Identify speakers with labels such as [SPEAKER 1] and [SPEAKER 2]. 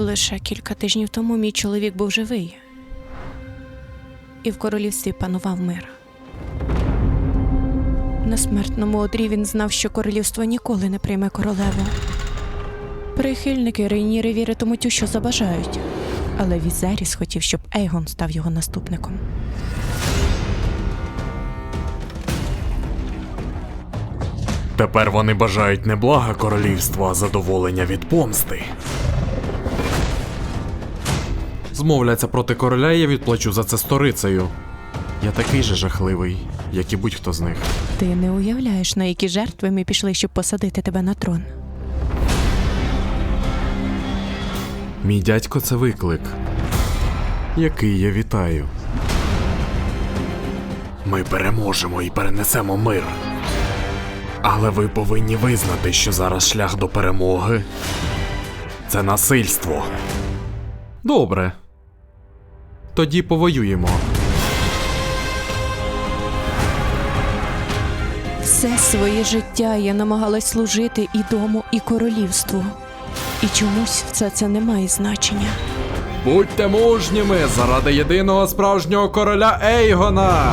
[SPEAKER 1] Лише кілька тижнів тому мій чоловік був живий, і в королівстві панував мир. На смертному одрі він знав, що королівство ніколи не прийме королеву. Прихильники Рейніри віритимуть у що забажають, але Візеріс хотів, щоб Ейгон став його наступником.
[SPEAKER 2] Тепер вони бажають не блага королівства, а задоволення від помсти. Змовляться проти короля, я відплачу за це сторицею. Я такий же жахливий, як і будь-хто з них.
[SPEAKER 1] Ти не уявляєш, на які жертви ми пішли, щоб посадити тебе на трон.
[SPEAKER 2] Мій дядько це виклик, який я вітаю. Ми переможемо і перенесемо мир. Але ви повинні визнати, що зараз шлях до перемоги це насильство. Добре. Тоді повоюємо.
[SPEAKER 1] Все своє життя я намагалась служити і дому, і королівству. І чомусь все це не має значення.
[SPEAKER 2] Будьте мужніми заради єдиного справжнього короля Ейгона.